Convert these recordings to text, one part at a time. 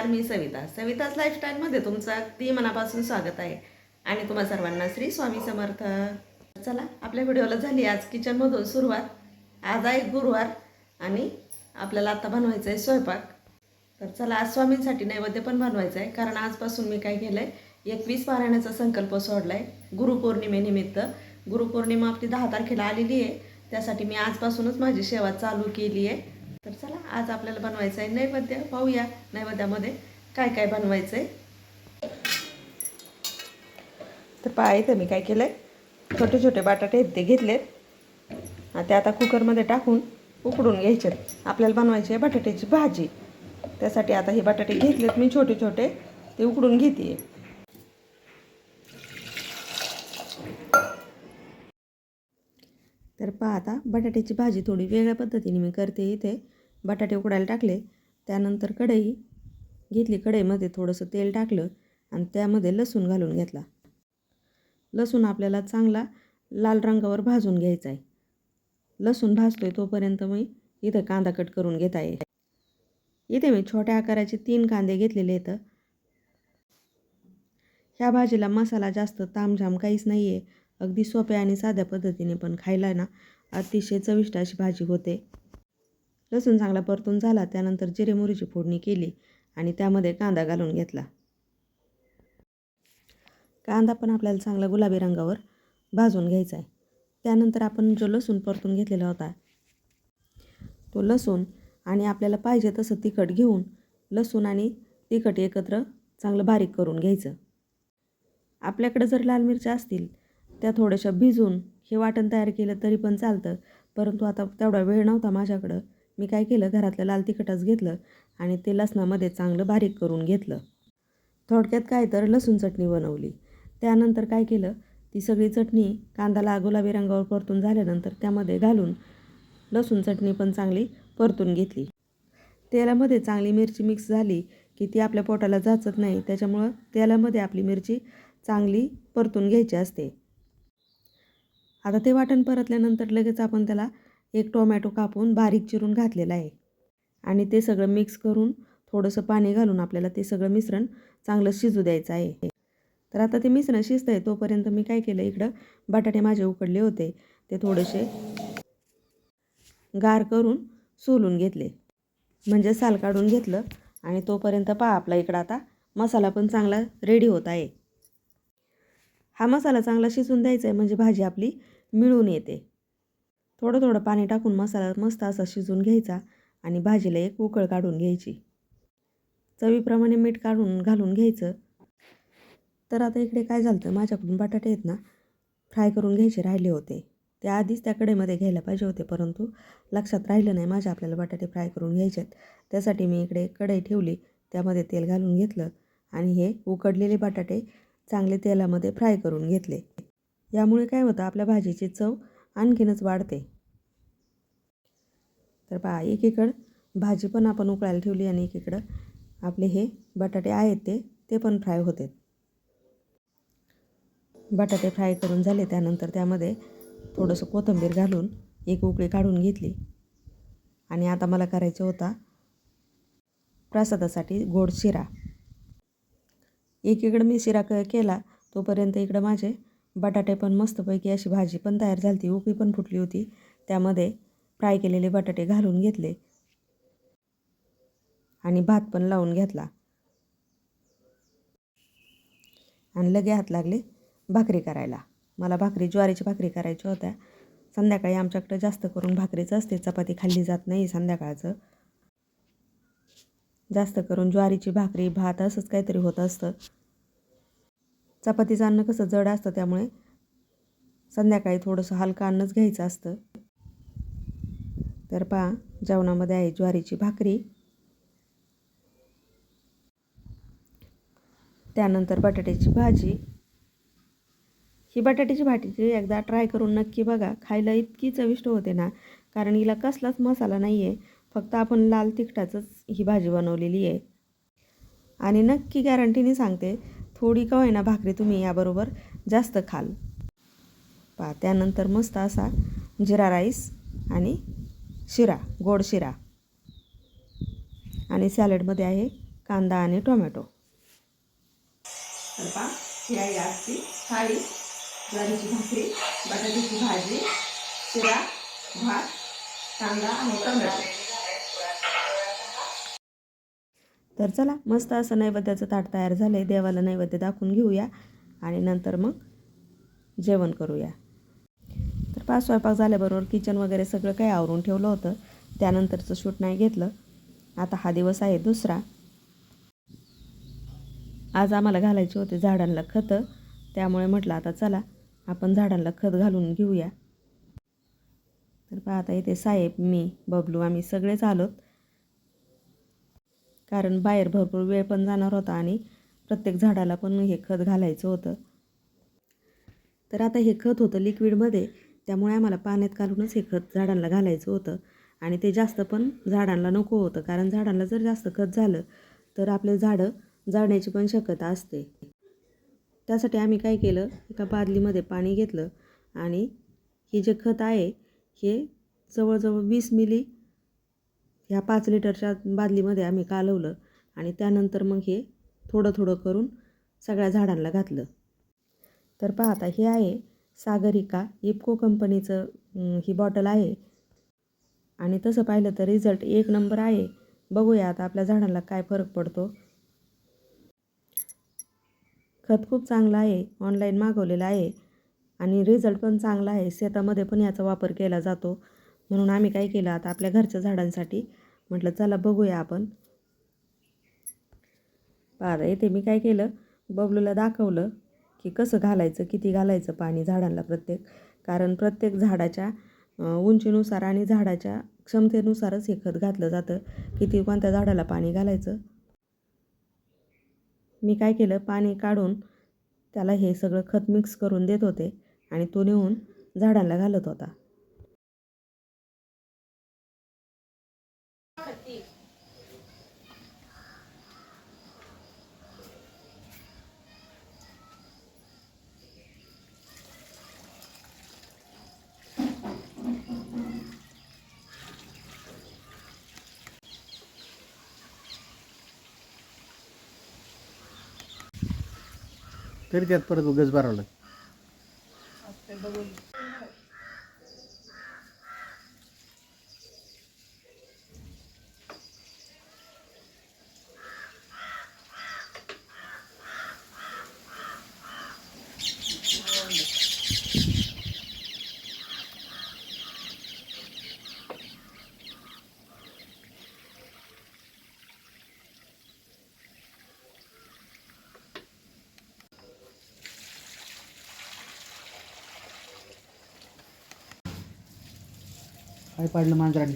नमस्कार मी सविता. सविताच लाईफस्टाईलमध्ये तुमचं अगदी मनापासून स्वागत आहे. आणि तुम्हा सर्वांना श्री स्वामी समर्थ. चला आपल्या व्हिडिओला झाली आज किचनमधून सुरुवात. आज आहे गुरुवार आणि आपल्याला आता बनवायचं आहे स्वयंपाक. तर चला आज स्वामींसाठी नैवेद्य पण बनवायचं आहे कारण आजपासून मी काय केलं आहे एकवीस पारायणाचा संकल्प सोडला आहे गुरुपौर्णिमेनिमित्त. गुरुपौर्णिमा आपली दहा तारखेला आलेली आहे. त्यासाठी मी आजपासूनच माझी सेवा चालू केली आहे तर चला आज आपल्याला बनवायचं आहे नैवेद्य. पाहूया नैवेद्यामध्ये काय काय बनवायचं आहे तर पहा इथं मी काय केलं आहे छोटे छोटे बटाटे आहेत ते घेतलेत. आणि ते आता कुकरमध्ये टाकून उकडून घ्यायचे आपल्याला बनवायची आहे बटाट्याची भाजी. त्यासाठी आता हे बटाटे घेतलेत मी छोटे छोटे. ते उकडून घेते. तर पहा आता बटाट्याची भाजी थोडी वेगळ्या पद्धतीने मी करते इथे. बटाटे उकडायला टाकले त्यानंतर कढई घेतली कढईमध्ये थोडंसं तेल टाकलं आणि त्यामध्ये लसूण घालून घेतला. लसूण आपल्याला चांगला लाल रंगावर भाजून घ्यायचा आहे. लसूण भाजतो आहे तोपर्यंत मी इथं कांदा कट करून घेत आहे. इथे मी छोट्या आकाराचे तीन कांदे घेतलेले आहेत. ह्या भाजीला मसाला जास्त तामझाम काहीच नाही आहे अगदी सोप्या आणि साध्या पद्धतीने पण खायला ना अतिशय चविष्ट अशी भाजी होते. लसूण चांगला परतून झाला त्यानंतर जिरे मोहरीची फोडणी केली आणि त्यामध्ये कांदा घालून घेतला. कांदा पण आपल्याला चांगला गुलाबी रंगावर भाजून घ्यायचा आहे. त्यानंतर आपण जो लसूण परतून घेतलेला होता तो लसूण आणि आपल्याला पाहिजे तसं तिखट घेऊन लसूण आणि तिखट एकत्र चांगलं बारीक करून घ्यायचं. आपल्याकडे जर लाल मिरच्या असतील त्या थोड्याशा भिजून हे वाटण तयार केलं तरी पण चालतं. परंतु आता तेवढा वेळ नव्हता माझ्याकडं. मी काय केलं? घरातलं लाल तिखटच घेतलं आणि ते लसणामध्ये चांगलं बारीक करून घेतलं. थोडक्यात काय तर लसूण चटणी बनवली. त्यानंतर काय केलं? ती सगळी चटणी कांदाला गुलाबी रंगावर परतून झाल्यानंतर त्यामध्ये घालून लसूण चटणी पण चांगली परतून घेतली. तेलामध्ये चांगली मिरची मिक्स झाली की ती आपल्या पोटाला जाचत नाही. त्याच्यामुळं तेलामध्ये आपली मिरची चांगली परतून घ्यायची असते. आता ते वाटण परतल्यानंतर लगेच आपण त्याला एक टोमॅटो कापून बारीक चिरून घातलेला आहे. आणि ते सगळं मिक्स करून थोडंसं पाणी घालून आपल्याला ते सगळं मिश्रण चांगलं शिजू द्यायचं आहे. तर आता ते मिश्रण शिजतं आहे तोपर्यंत मी काय केलं इकडं बटाटे माझे उकडले होते. ते थोडेसे गार करून सोलून घेतले. म्हणजे साल काढून घेतलं आणि तोपर्यंत पहा आपला इकडं आता मसाला पण चांगला रेडी होत आहे. हा मसाला चांगला शिजून द्यायचा आहे म्हणजे भाजी आपली मिळून येते. थोडं थोडं पाणी टाकून मसाला मस्त असा शिजून घ्यायचा आणि भाजीला एक उकळ काढून घ्यायची. चवीप्रमाणे मीठ काढून घालून घ्यायचं. तर आता इकडे काय झालं तर माझ्याकडून बटाटे आहेत ना फ्राय करून घ्यायचे राहिले होते. ते आधीच त्या कढईमध्ये घ्यायला पाहिजे होते परंतु लक्षात राहिलं नाही माझ्या आपल्याला बटाटे फ्राय करून घ्यायचे आहेत त्यासाठी मी इकडे कढई ठेवली त्यामध्ये तेल घालून घेतलं आणि हे उकडलेले बटाटे चांगले तेलामध्ये फ्राय करून घेतले. यामुळे काय होतं आपल्या भाजीची चव आणखीनच वाढते. तर पहा एकीकडं भाजी पण आपण उकळायला ठेवली आणि एकीकडं आपले हे बटाटे आहेत ते ते पण फ्राय होते. बटाटे फ्राय करून झाले त्यानंतर त्यामध्ये थोडंसं कोथिंबीर घालून एक उकळी काढून घेतली. आणि आता मला करायचा होता प्रसादासाठी गोड शिरा. एकीकडं मी शिरा क केला तोपर्यंत इकडं माझे बटाटे पण मस्तपैकी अशी भाजी पण तयार झाली होती उकळी पण फुटली होती. त्यामध्ये फ्राय केलेले बटाटे घालून घेतले आणि भात पण लावून घेतला. आणि लगे हात लागले भाकरी करायला. मला भाकरी ज्वारीची भाकरी करायच्या होत्या. संध्याकाळी आमच्याकडे जास्त करून भाकरीचं असते चपाती खाल्ली जात नाही संध्याकाळचं. जास्त करून ज्वारीची भाकरी भात असंच काहीतरी होत असतं. चपातीचं अन्न कसं जड असतं त्यामुळे संध्याकाळी थोडंसं हलकं अन्नच घ्यायचं असतं. तर पहा जेवणामध्ये आहे ज्वारीची भाकरी. त्यानंतर बटाट्याची भाजी. ही बटाट्याची भाजी एकदा ट्राय करून नक्की बघा. खायला इतकी चविष्ट होते ना कारण हिला कसलाच मसाला नाही आहे फक्त आपण लाल तिखटाचंच ही भाजी बनवलेली आहे. आणि नक्की गॅरंटीने सांगते थोडी का होईना भाकरी तुम्ही याबरोबर जास्त खाल. पा त्यानंतर मस्त असा जिरा राईस आणि शिरा गोड शिरा. आणि सॅलडमध्ये आहे कांदा आणि टोमॅटो. तर ही आहे आजची थाळी ज्वारीची भाकरी बटाट्याची भाजी शिरा भात कांदा आणि टोमॅटो. तर चला मस्त असं नैवेद्याचं ताट तयार झालं आहे देवाला नैवेद्य दाखवून घेऊया आणि नंतर मग जेवण करूया. तर पाच स्वयंपाक झाल्याबरोबर किचन वगैरे सगळं काही आवरून ठेवलं होतं. त्यानंतरचं शूट नाही घेतलं. आता हा दिवस आहे दुसरा. आज आम्हाला घालायचे होते झाडांना खतं. त्यामुळे म्हटलं आता चला आपण झाडांना खत घालून घेऊया. तर पहा आता इथे साहेब मी बबलू आम्ही सगळेच आलोत. कारण बाहेर भरपूर वेळ पण जाणार होता आणि प्रत्येक झाडाला पण हे खत घालायचं होतं. तर आता हे खत होतं लिक्विडमध्ये त्यामुळे आम्हाला पाण्यात घालूनच हे खत झाडांना घालायचं होतं. आणि ते जास्त पण झाडांना नको होतं कारण झाडांना जर जास्त खत झालं तर आपले झाडं जाळण्याची पण शक्यता असते. त्यासाठी आम्ही काय केलं एका बादलीमध्ये पाणी घेतलं आणि हे जे खत आहे हे जवळजवळ वीस मिली ह्या पाच लिटरच्या बादलीमध्ये आम्ही कालवलं आणि त्यानंतर मग हे थोडं थोडं करून सगळ्या झाडांना घातलं. तर पहा आता हे आहे सागरिका इपको कंपनीचं ही बॉटल आहे. आणि तसं पाहिलं तर रिझल्ट एक नंबर आहे. बघूया आता आपल्या झाडांना काय फरक पडतो. खत खूप चांगलं आहे ऑनलाईन मागवलेलं आहे. आणि रिझल्ट पण चांगला आहे. शेतामध्ये पण याचा वापर केला जातो. म्हणून आम्ही काय केलं आता आपल्या घरच्या झाडांसाठी म्हटलं चला बघूया आपण. पाहता येते मी काय केलं बबलूला दाखवलं की कसं घालायचं किती घालायचं पाणी झाडांना प्रत्येक. कारण प्रत्येक झाडाच्या उंचीनुसार आणि झाडाच्या क्षमतेनुसारच हे खत घातलं जातं किती कोणत्या झाडाला पाणी घालायचं. मी काय केलं पाणी काढून त्याला हे सगळं खत मिक्स करून देत होते आणि तो नेऊन झाडांना घालत होता. तरी त्यात परत उगच भरावं लागतं. काय पाडलं मांजराने.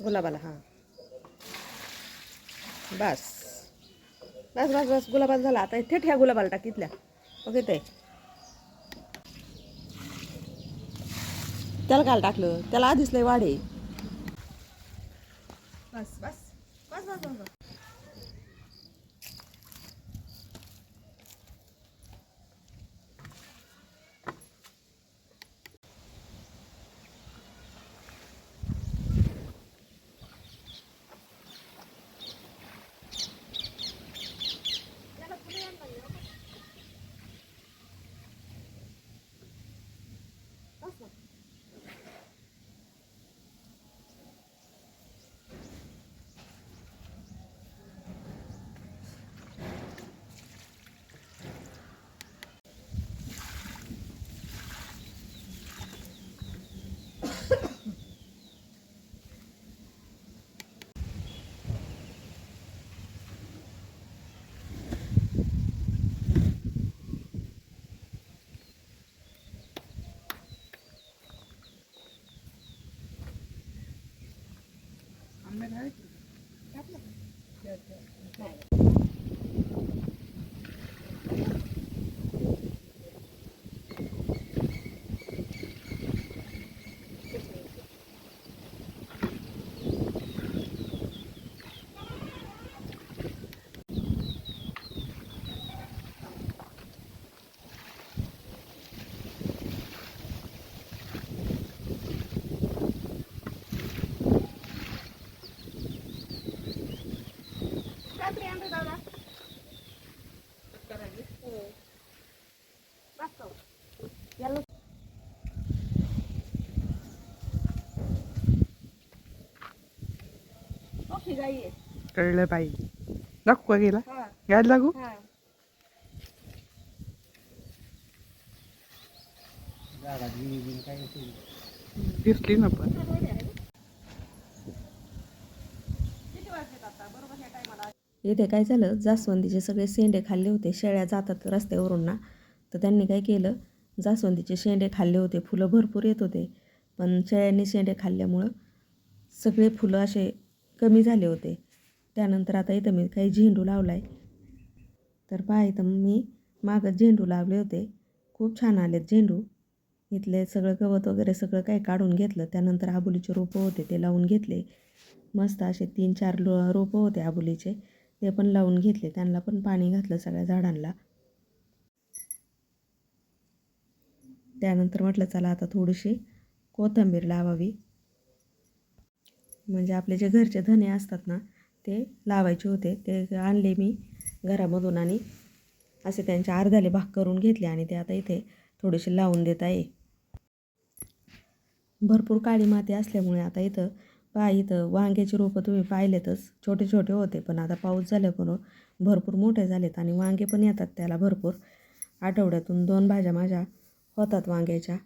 गुलाबाला हां. बस. बस बस बस गुलाबाला झाला. आता थेट ह्या गुलाबाला टाक इथल्या. बघ इथे. त्याला काल टाकलं. त्याला आधीच लय वाढे बस बस बस बस बस. Bye. कळलं पाहिजे दाखवू का गेला? गाडी लागू. दिसली ना पण. इथे काय झालं? जास्वंदीचे सगळे शेंडे खाल्ले होते. शेळ्या जातात रस्त्यावरून ना. तर त्यांनी काय केलं? जास्वंदीचे शेंडे खाल्ले होते. फुलं भरपूर येत होते. पण शेळ्यांनी शेंडे खाल्ल्यामुळं सगळे फुलं असे कमी झाले होते. त्यानंतर आता इथं मी काही झेंडू लावला आहे तर पहा इथं मी मागं झेंडू लावले होते. खूप छान आलेत झेंडू. इथले सगळं गवत वगैरे सगळं काही काढून घेतलं. त्यानंतर आबुलीचे रोपं होते ते लावून घेतले. मस्त असे तीन चार लो रोपं होते आबुलीचे. ते पण लावून घेतले. त्यांना पण पाणी घातलं सगळ्या झाडांना. त्यानंतर म्हटलं चला आता थोडीशी कोथिंबीर लावावी. म्हणजे आपले जे घरचे धने असतात ना ते लावायचे होते. ते आणले मी घरामधून आणि असे त्यांचे अर्धाले भाग करून घेतले आणि ते आता इथे थोडेसे लावून देत आहे. भरपूर काळी माती असल्यामुळे आता इथं पहा इथं वांग्याची रोपं तुम्ही पाहिलेतच. छोटे छोटे होते पण आता पाऊस झाल्यामुळं भरपूर मोठे झालेत आणि वांगे पण येतात त्याला भरपूर. आठवड्यातून दोन भाज्या माझ्या होतात वांग्याच्या.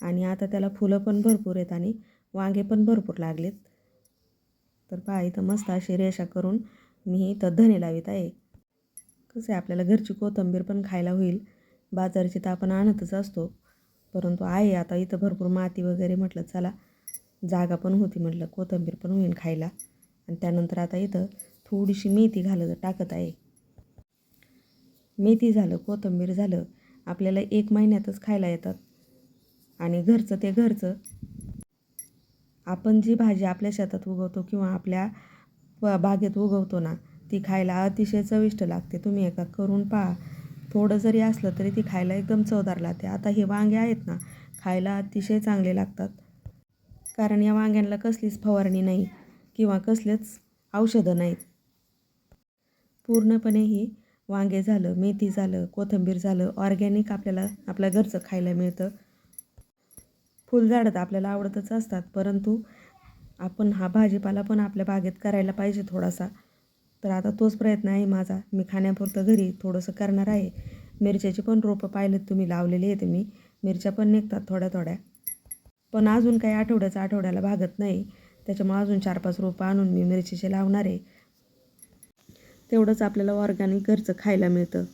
आणि आता त्याला फुलं पण भरपूर आहेत आणि वांगे पण भरपूर लागलेत. तर पहा इथं मस्त अशी रेषा करून मी इथं धने लावित आहे. कसं आहे आपल्याला घरची कोथिंबीर पण खायला होईल. बाजारची तर आपण आणतच असतो. परंतु आहे आता इथं भरपूर माती वगैरे म्हटलं चला. जागा पण होती म्हटलं कोथिंबीर पण होईल खायला. आणि त्यानंतर आता इथं थोडीशी मेथी घालत टाकत आहे. मेथी झालं कोथिंबीर झालं आपल्याला एक महिन्यातच खायला येतात. आणि घरचं ते घरचं. आपण जी भाजी आपल्या शेतात उगवतो किंवा आपल्या ब- बागेत उगवतो ना ती खायला अतिशय चविष्ट लागते. तुम्ही एका करून पहा. थोडं जरी असलं तरी ती खायला एकदम चवदार लागते. आता हे वांगे आहेत ना खायला अतिशय चांगले लागतात. कारण या वांग्यांना कसलीच फवारणी नाही किंवा कसलेच औषधं नाहीत. पूर्णपणे ही वांगे झालं मेथी झालं कोथिंबीर झालं ऑर्गॅनिक आपल्याला आपल्या घरचं खायला मिळतं. फुलझाडं तर आपल्याला आवडतच असतात परंतु आपण हा भाजीपाला पण आपल्या बागेत करायला पाहिजे थोडासा. तर आता तोच प्रयत्न आहे माझा. मी खाण्यापुरतं घरी थोडंसं करणार आहे. मिरच्याची पण रोपं पाहिलेत तुम्ही लावलेली आहेत मी. मिरच्या पण निघतात थोड्या थोड्या. पण अजून काही आठवड्याचा आठवड्याला भागत नाही. त्याच्यामुळे अजून चार पाच रोपं आणून मी मिरचीचे लावणार आहे. तेवढंच आपल्याला ऑर्गॅनिक घरचं खायला मिळतं.